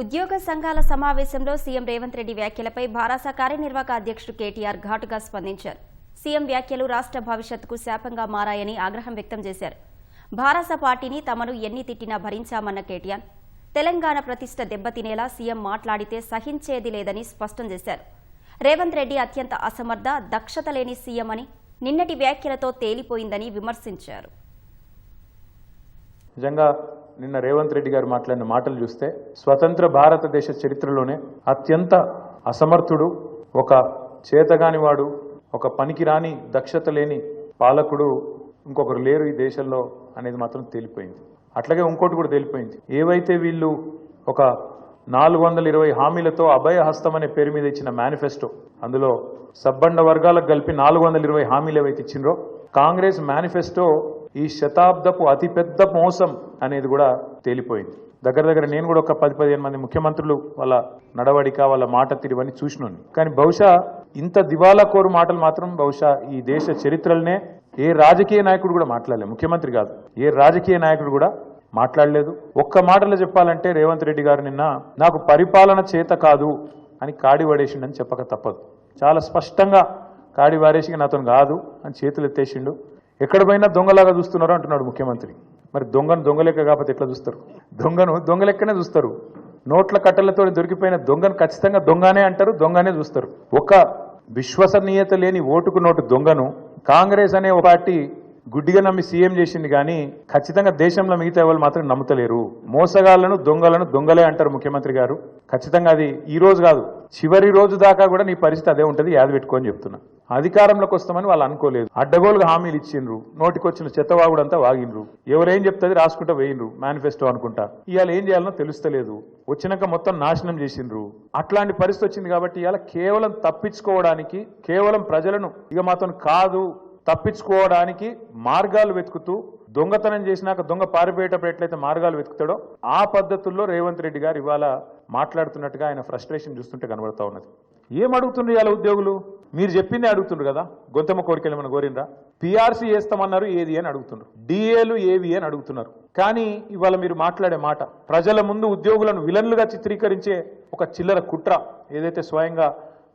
ఉద్యోగ సంఘాల సమావేశంలో సీఎం రేవంత్ రెడ్డి వ్యాఖ్యలపై భారాస కార్యనిర్వాహక అధ్యక్షుడు కేటీఆర్ ఘాటుగా స్పందించారు. సీఎం వ్యాఖ్యలు రాష్ట్ర భవిష్యత్తుకు శాపంగా మారాయని ఆగ్రహం వ్యక్తం చేశారు. భారాస పార్టీని తమను ఎన్ని తిట్టినా భరించామన్న కేటీఆర్ తెలంగాణ ప్రతిష్ట దెబ్బతినేలా సీఎం మాట్లాడితే సహించేది లేదని స్పష్టం చేశారు. రేవంత్ రెడ్డి అత్యంత అసమర్థ దక్షత లేని సీఎం అని నిన్నటి వ్యాఖ్యలతో తేలిపోయిందని విమర్శించారు. నిజంగా నిన్న రేవంత్ రెడ్డి గారు మాట్లాడిన మాటలు చూస్తే స్వతంత్ర భారతదేశ చరిత్రలోనే అత్యంత అసమర్థుడు ఒక చేతగానివాడు ఒక పనికిరాని దక్షత లేని పాలకుడు ఇంకొకరు లేరు ఈ దేశంలో అనేది మాత్రం తేలిపోయింది. అట్లాగే ఇంకోటి కూడా తేలిపోయింది. ఏవైతే వీళ్ళు ఒక నాలుగు వందల ఇరవై హామీలతో అభయ హస్తం అనే పేరు మీద ఇచ్చిన మేనిఫెస్టో అందులో సబ్బండ వర్గాలకు కలిపి నాలుగు వందల ఇరవై హామీలు ఏవైతే ఇచ్చిండ్రో కాంగ్రెస్ మేనిఫెస్టో ఈ శతాబ్దపు అతిపెద్ద మోసం అనేది కూడా తేలిపోయింది. దగ్గర దగ్గర నేను కూడా ఒక పది పదిహేను మంది ముఖ్యమంత్రులు వాళ్ళ నడవడిక వాళ్ళ మాట తిరివని చూసినాను కానీ బహుశా ఇంత దివాలా కోరు మాటలు మాత్రం బహుశా ఈ దేశ చరిత్రలనే ఏ రాజకీయ నాయకుడు కూడా మాట్లాడలేదు. ముఖ్యమంత్రి కాదు. ఏ రాజకీయ నాయకుడు కూడా మాట్లాడలేదు. ఒక్క మాటలో చెప్పాలంటే రేవంత్ రెడ్డి గారు నిన్న నాకు పరిపాలన చేత కాదు అని కాడి పడేసిండని చెప్పక తప్పదు. చాలా స్పష్టంగా కాడి వారేసి నాతో కాదు అని చేతులు ఎత్తేసిండు ఎక్కడ పోయినా దొంగలాగా చూస్తున్నారు అంటున్నాడు ముఖ్యమంత్రి. మరి దొంగను దొంగలెక్క కాకపోతే ఎట్లా చూస్తారు? దొంగను దొంగలెక్కనే చూస్తారు. నోట్ల కట్టలతో దొరికిపోయిన దొంగను ఖచ్చితంగా దొంగనే అంటారు దొంగనే చూస్తారు. ఒక విశ్వసనీయత లేని ఓటుకు నోటు దొంగను కాంగ్రెస్ అనే ఒక పార్టీ గుడ్డిగా నమ్మి సీఎం చేసింది కానీ ఖచ్చితంగా దేశంలో మిగతా వాళ్ళు మాత్రం నమ్ముతలేరు. మోసగాళ్ళను దొంగలను దొంగలే అంటారు ముఖ్యమంత్రి గారు. ఖచ్చితంగా అది ఈ రోజు కాదు చివరి రోజు దాకా కూడా నీ పరిస్థితి అదే ఉంటుంది యాద పెట్టుకొని చెప్తున్నా. అధికారంలోకి వస్తామని వాళ్ళు అనుకోలేదు. అడ్డగోలుగా హామీలు ఇచ్చిండ్రు. నోటికొచ్చిన చెత్తవాగుడంతా వాగిండ్రు. ఎవరేం చెప్తుంది రాసుకుంటా వేయిండ్రు మేనిఫెస్టో అనుకుంటా. ఇవాళ ఏం చేయాలనో తెలుస్తలేదు. వచ్చినాక మొత్తం నాశనం చేసిండ్రు. అట్లాంటి పరిస్థితి వచ్చింది కాబట్టి ఇవాళ కేవలం తప్పించుకోవడానికి కేవలం ప్రజలను ఇక మాతో కాదు తప్పించుకోవడానికి మార్గాలు వెతుకుతూ దొంగతనం చేసినాక దొంగ పారిపోయేటప్పుడు ఎట్లయితే మార్గాలు వెతుకుతాడో ఆ పద్ధతుల్లో రేవంత్ రెడ్డి గారు ఇవాళ మాట్లాడుతున్నట్టుగా ఆయన ఫ్రస్ట్రేషన్ చూస్తుంటే కనబడతా ఉన్నది. ఏం అడుగుతుండ్రు ఇవాళ ఉద్యోగులు? మీరు చెప్పిందే అడుగుతుండ్రు కదా? గొంతమ్మ కోరికలు ఏమైనా కోరిండ్రా? పిఆర్సీ వేస్తామన్నారు ఏది అని అడుగుతున్నారు డిఏలు ఏవి అని అడుగుతున్నారు. కానీ ఇవాళ మీరు మాట్లాడే మాట ప్రజల ముందు ఉద్యోగులను విలన్లుగా చిత్రీకరించే ఒక చిల్లర కుట్ర ఏదైతే స్వయంగా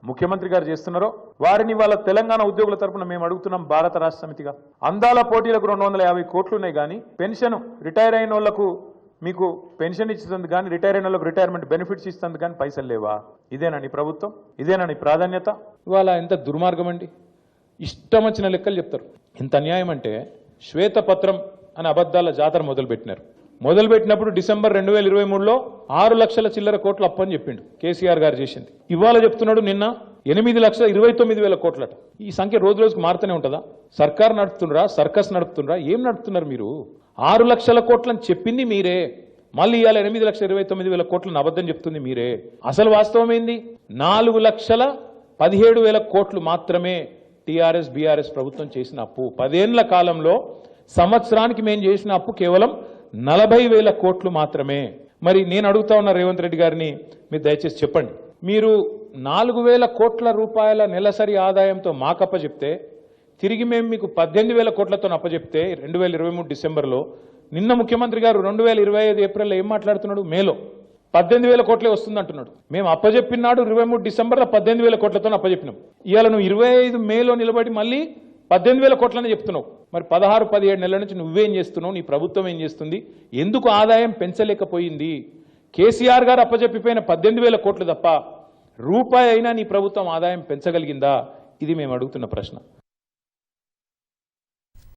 ముఖ్యమంత్రి గారు చేస్తున్నారో వారిని వాళ్ళ తెలంగాణ ఉద్యోగుల తరపున మేము అడుగుతున్నాం భారత రాష్ట్ర సమితిగా. అందాల పోటీలకు రెండు వందల యాభై కోట్లున్నాయి కానీ పెన్షన్ రిటైర్ అయిన వాళ్ళకు మీకు పెన్షన్ ఇస్తుంది కానీ రిటైర్ అయిన వాళ్ళకు రిటైర్మెంట్ బెనిఫిట్స్ ఇస్తుంది కానీ పైసలు లేవా? ఇదేనా నీ ప్రభుత్వం? ఇదేనా నీ ప్రాధాన్యత? ఇవాళ ఎంత దుర్మార్గం అండి. ఇష్టం వచ్చిన లెక్కలు చెప్తారు. ఇంత అన్యాయం అంటే శ్వేతపత్రం అనే అబద్ధాల జాతర మొదలుపెట్టినారు. మొదలుపెట్టినప్పుడు డిసెంబర్ రెండు వేల ఇరవై మూడులో ఆరు లక్షల చిల్లర కోట్లు అప్పు అని చెప్పిండు కేసీఆర్ గారు చేసింది. ఇవాళ చెప్తున్నాడు నిన్న ఎనిమిది లక్షల ఇరవై తొమ్మిది వేల కోట్లట. ఈ సంఖ్య రోజు రోజుకు మారుతూనే ఉంటుందా? సర్కార్ నడుపుతుండ్రా? సర్కస్ నడుపుతుండ్రా? ఏం నడుపుతున్నారు మీరు? ఆరు లక్షల కోట్లని చెప్పింది మీరే. మళ్ళీ ఇవాళ ఎనిమిది లక్షల ఇరవై తొమ్మిది వేల కోట్లను అబద్ధం చెప్తుంది మీరే. అసలు వాస్తవం ఏంది? నాలుగు లక్షల పదిహేడు వేల కోట్లు మాత్రమే టీఆర్ఎస్ బీఆర్ఎస్ ప్రభుత్వం చేసిన అప్పు. పదేళ్ళ కాలంలో సంవత్సరానికి మేము చేసిన అప్పు కేవలం నలభై వేల కోట్లు మాత్రమే. మరి నేను అడుగుతా ఉన్న రేవంత్ రెడ్డి గారిని మీరు దయచేసి చెప్పండి. మీరు నాలుగు వేల కోట్ల రూపాయల నెలసరి ఆదాయంతో మాకప్ప చెప్తే తిరిగి మేము మీకు పద్దెనిమిది వేల కోట్లతో అప్పచెప్తే రెండు వేల ఇరవై మూడు డిసెంబర్లో నిన్న ముఖ్యమంత్రి గారు రెండు వేల ఇరవై ఐదు ఏప్రిల్లో ఏం మాట్లాడుతున్నాడు? మేలో. పద్దెనిమిది వేల కోట్లే వస్తుంది అంటున్నాడు మేము అప్పచెప్పినాడు ఇరవై మూడు డిసెంబర్లో పద్దెనిమిది వేల కోట్లతో అప్పచెప్పినాం ఇవాళ నువ్వు ఇరవై ఐదు మేలో నిలబడి మళ్ళీ పద్దెనిమిది వేల కోట్లని చెప్తున్నావు. మరి పదహారు పదిహేడు నెలల నుంచి నువ్వేం చేస్తున్నావు? నీ ప్రభుత్వం ఏం చేస్తుంది? ఎందుకు ఆదాయం పెంచలేకపోయింది? కేసీఆర్ గారు అప్పచెప్పిపోయిన పద్దెనిమిది వేల కోట్లు తప్ప రూపాయి అయినా నీ ప్రభుత్వం ఆదాయం పెంచగలిగిందా? ఇది మేము అడుగుతున్న ప్రశ్న.